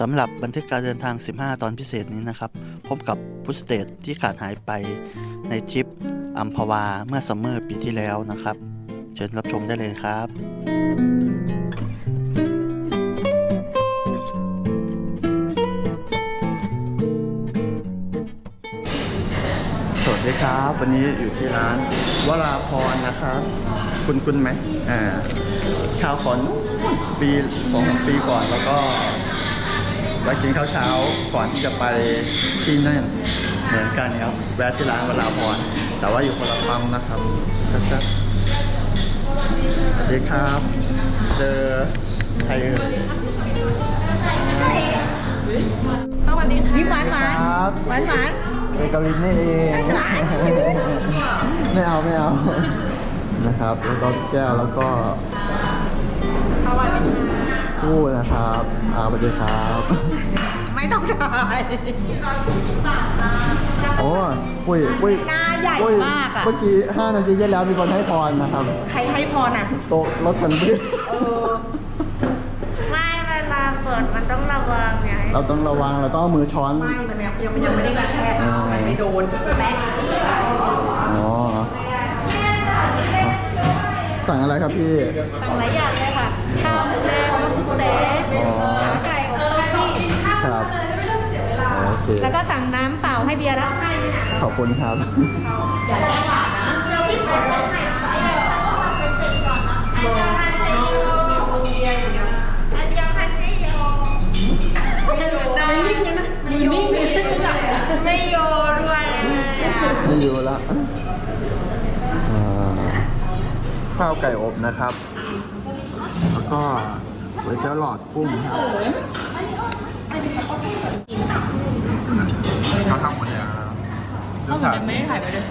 สำหรับบันทึกการเดินทาง 15 ตอนพิเศษนี้นะครับ พบกับพุสเตทที่ขาดหายไปในทริปอัมพวาเมื่อซัมเมอร์ปีที่แล้วนะครับ เชิญรับชมได้เลยครับ สวัสดีครับ วันนี้อยู่ที่ร้านวราพรนะครับ คุณคุณไหมอ่าข่าวขอนนู้นปีสองสามปีก่อนแล้วก็ ไปกินข้าวเช้าก่อนที่จะไปที่นั่นเหมือนกันครับแวะที่ร้านวราพรแต่ว่าอยู่คนละปั๊มนะครับครับสวัสดีครับเจอใครเอ่ยสวัสดีค่ะยิ้มหวานหวานครับหวานหวานเอกลินนี่เองหวานไม่เอาไม่เอานะครับ แล้วก็แก้วแล้วก็สวัสดีค่ะ คู่นะครับอาสวัสดีครับ ไม่ต้องถ่ายโอ้ปุ้ยปุ้ยหน้าใหญ่ปุ้ยมากอะเมื่อกี้5นาทีที่แล้วมีคนให้พรนะครับ ใครให้พรอะ โต๊ะรถคันนี้เออ ไม่เวลาเปิดมันต้องระวังไงเราต้องระวังเราต้องเอามือช้อน ไม่มันยังยังยังไม่ได้กระแทกมันไม่โดนแปะอ๋อ สั่งอะไรครับพี่สั่งหลายอย่างเลยค่ะ ข้าวหมูแดงมะกุเต๋ อ๋อ ขาไก่อบเต้าซี่ ครับ โอเคแล้วก็สั่งน้ำเปล่าให้เบียร์แล้วขอบคุณครับอันยังพันไม่โยไม่นิ่งเลยนะมีนิ่งไม่โยด้วยไม่อยู่ละอ่าข้าวไก่อบนะครับ แล้วก็ก๋วยเตี๋ยวหลอดกุ้งครับ เรื่องถ่ายไม่ถ่ายไปเลย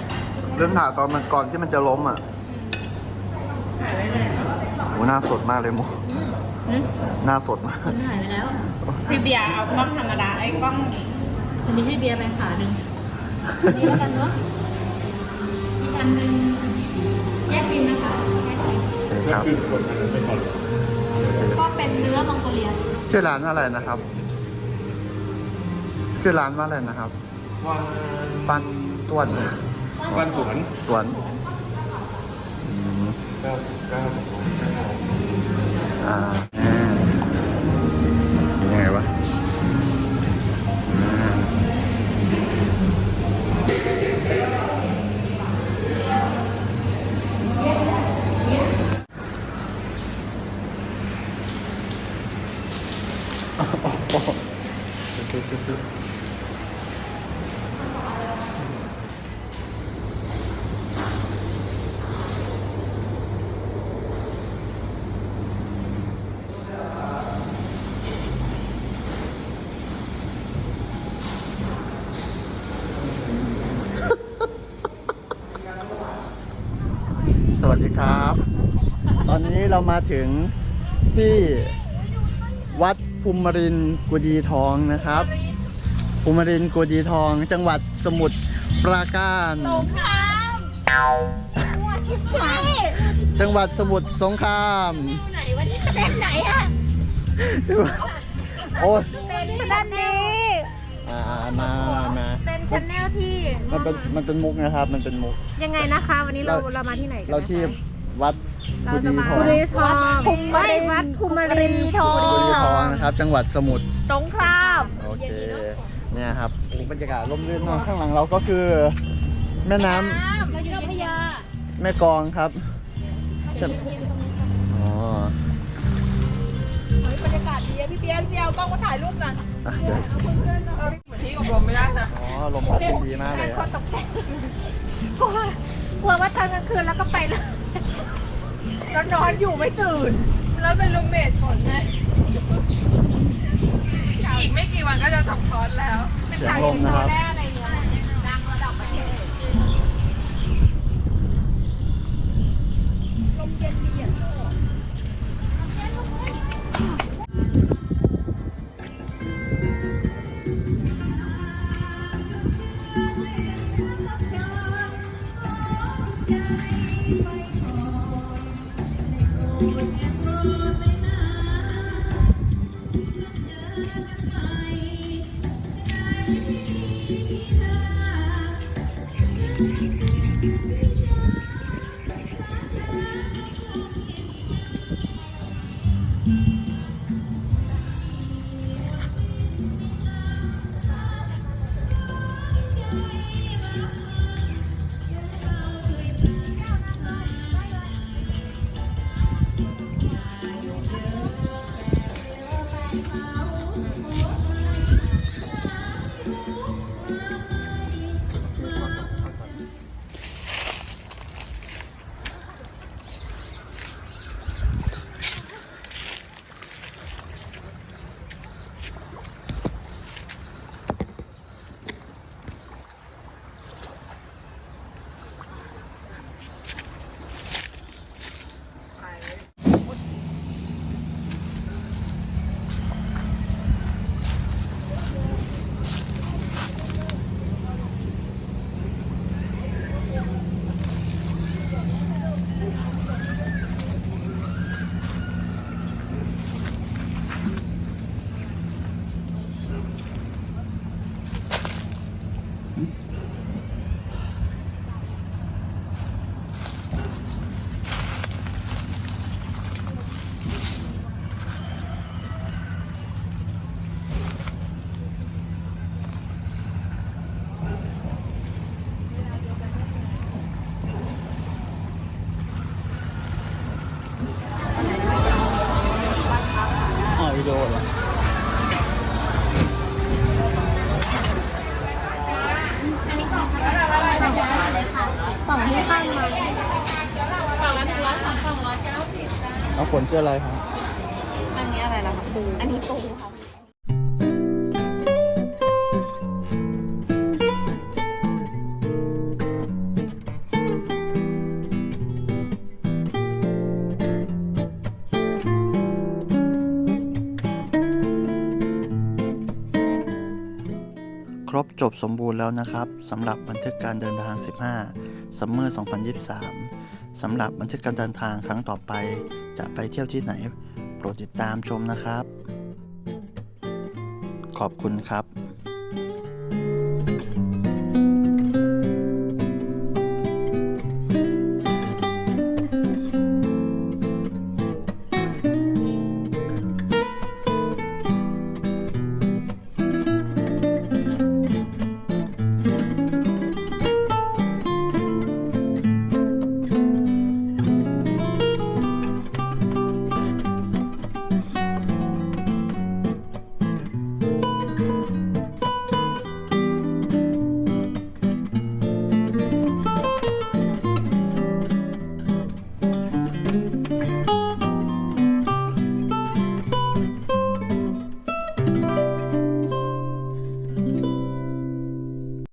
เรื่องถ่ายตอนมันก่อนที่มันจะล้มอะโหหน้าสดมากเลยโมหน้าสดมากหายไปแล้ว พี่เบียร์เอากล้องธรรมดาไอ้กล้องจะมีพี่เบียร์ไปขาหนึ่งนี่แล้วกันเนาะอีกอันหนึ่งแยกบินนะคะแยกบินครับก็เป็นเนื้อมองโกเลียชื่อร้านว่าอะไรนะครับ ชื่อร้านว่าอะไรนะครับ วันปัน ต้วนวันสวนสวนอืมเก้าสิบเก้าของเก้าอ่าอ่ายังไงวะ เรามาถึงที่วัดภูมิรินทร์กุดีทองนะครับภูมิรินทร์กุดีทอง จังหวัดสมุทรปราการสงครามหัวชิบหายจังหวัดสมุทรสงครามไหนวันนี้เต้นไหนอะจังหวัดโอ้ยเป็นด้านนี้อ่ามามามาเป็นชแนลที่มันเป็นมันเป็นมุกนะครับ มันเป็นมุกยังไงนะคะ วันนี้เราเราเรามาที่ไหนกันเราที่นะคะวัด เรากุจะดีมาทองกุดีทองภูมิไม่วัดภูมิรินทร์ทองกุดีทองนะครับ จังหวัดสมุทรสงครามโอเคเนี่ยครับโอ้บรรยากาศร่มรื่นมากข้างหลังเราก็คือ แม่น้ำเราอยู่ที่พยาแม่กลองครับใช่อ๋อบรรยากาศดีอะพี่เบียร์พี่เบียร์เอากล้องมาถ่ายรูปหน่อยอะเดี๋ยวเหมือนที่อบรมไม่ได้นะอ๋อลมพัดดีมากเลยคอะนตกใจกลัวกลัวว่าตอนกลางคืนแล้วก็ไปเลย แล้วนอนอยู่ไม่ตื่น แล้วเป็นรูมเมทฝนไงอีกไม่กี่วันก็จะสองคอร์สแล้ว เสียงลมนะครับ เเอาฝนเสื้ออะไรครับอันนี้อะไรล่ะคะปูอันนี้ปูค่ะครบจบสมบูรณ์แล้วนะครับสำหรับบันทึกการเดินทาง 15 ซัมเมอร์ 2023 สำหรับบันทึกการเดินทางครั้งต่อไป จะไปเที่ยวที่ไหน โปรดติดตามชมนะครับ ขอบคุณครับ